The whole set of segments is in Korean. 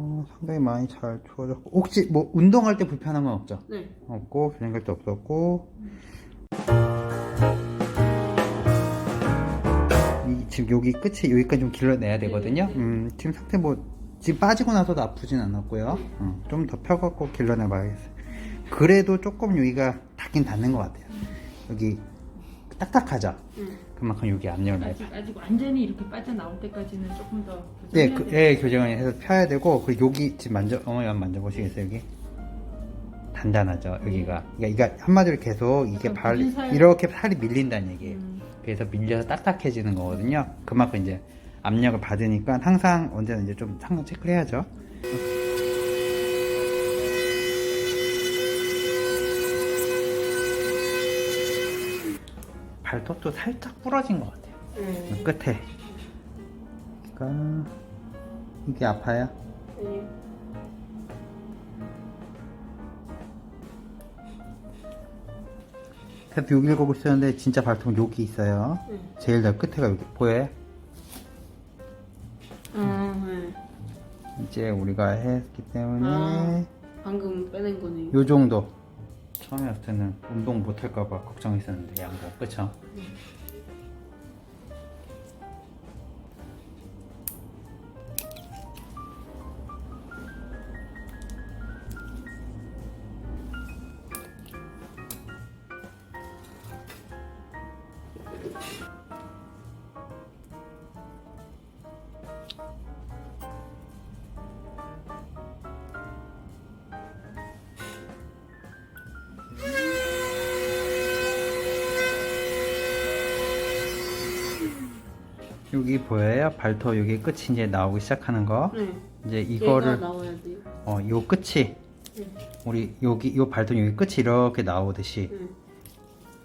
어, 상당히 많이 잘 추워졌고 혹시 뭐 운동할 때 불편한 건 없죠? 네. 없고 비행 갈 때 없었고 이, 지금 여기 끝이 여기까지 좀 길러내야 되거든요. 네, 네. 음, 지금 상태 뭐 지금 빠지고 나서도 아프진 않았고요. 어, 좀더 펴갖고 길러내봐야겠어요. 그래도 조금 여기가 닿긴 닿는 것 같아요. 여기 딱딱하죠. 응. 그만큼 여기 압력을 많이 아직 아직 완전히 이렇게 빠져나올 때까지는 조금 더 예, 조정해야 그, 돼. 예, 교정을 해서 펴야 되고, 그리고 여기 지금 만져, 어머니 한번 만져보시겠어요, 여기? 단단하죠, 여기가. 그러니까 이게 한마디로 계속 이게 약간 발, 굳은 살. 이렇게 살이 밀린다는 얘기예요. 음. 그래서 밀려서 딱딱해지는 거거든요. 그만큼 이제 압력을 받으니까 항상 언제나 이제 좀 항상 체크를 해야죠. 발톱도 살짝 부러진 것 같아요. 네. 끝에. 그러니까 이게 아파요? 네. 그래서 여기를 보고 있었는데 진짜 발톱은 여기 있어요. 네. 제일 더 끝에가 여기 보여요? 아, 네. 이제 우리가 했기 때문에 아. 방금 빼낸 거네요. 요 정도. 처음에 왔을 때는 운동 못 할까봐 걱정했었는데 양복 그쵸? 여기 보여요? 발톱 여기 끝이 이제 나오기 시작하는 거. 네. 이제 이거를 나와야 돼요. 어, 요 끝이 네. 우리 여기 요 발톱 여기 끝이 이렇게 나오듯이 네.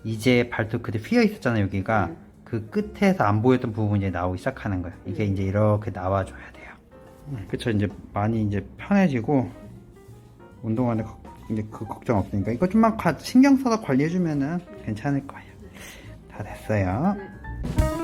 이제 발톱 그때 휘어 있었잖아요 여기가 네. 그 끝에서 안 보였던 부분이 이제 나오기 시작하는 거예요 이게 이제 이렇게 나와줘야 돼요 음, 그쵸 이제 많이 이제 편해지고 운동하는데 걱- 이제 그 걱정 없으니까 이거 좀만 가- 신경 써서 관리해주면은 괜찮을 거예요 다 됐어요 네.